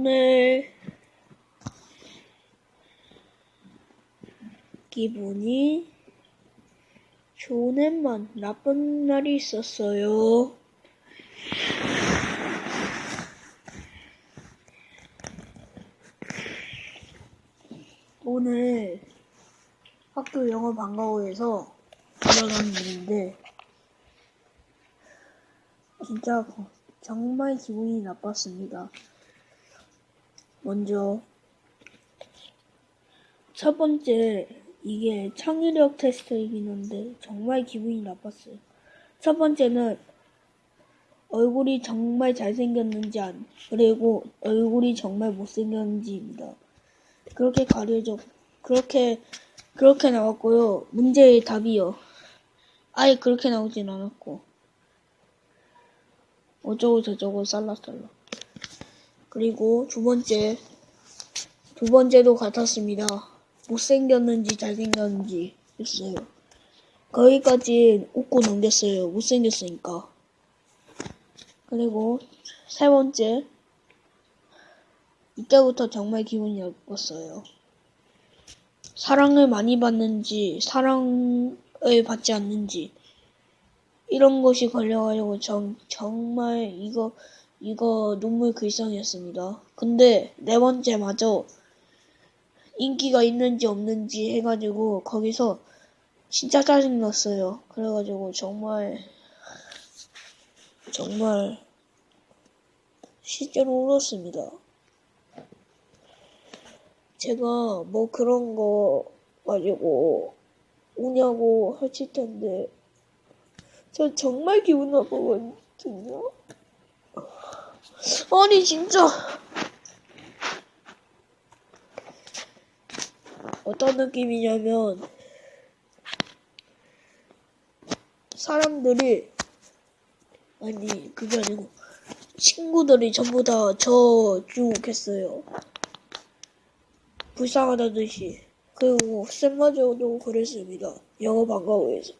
오늘 기분이 좋은만 나쁜 날이 있었어요. 오늘 학교 영어 방과후에서 일인데 진짜 거- 정말 기분이 나빴습니다. 먼저 첫 번째 이게 창의력 테스트이긴 한데 정말 기분이 나빴어요. 첫 번째는 얼굴이 정말 잘생겼는지 안 그리고 얼굴이 정말 못생겼는지입니다. 그렇게 가려져 그렇게 그렇게 나왔고요. 문제의 답이요. 아예 그렇게 나오진 않았고 어쩌고 저쩌고 쌀라쌀라. 그리고 두 번째 두 번째도 같았습니다. 못생겼는지 잘생겼는지 했어요. 거기까지 웃고 넘겼어요. 못생겼으니까. 그리고 세 번째 이때부터 정말 기분이 나빴어요. 사랑을 많이 받는지 사랑을 받지 않는지 이런 것이 걸려가지고 정, 정말 이거 이거 눈물 글썽이었습니다. 근데 네 번째 마저 인기가 있는지 없는지 해가지고 거기서 진짜 짜증났어요. 그래가지고 정말 정말 실제로 울었습니다. 제가 뭐 그런 거 가지고 우냐고 하실 텐데 저 정말 기분 나쁘거든요. 아니 진짜 어떤 느낌이냐면 사람들이 아니 그게 아니고 친구들이 전부 다 저 주목했어요. 불쌍하다는 듯이 그리고 쌤마저도 그랬습니다. 영어 방과후에서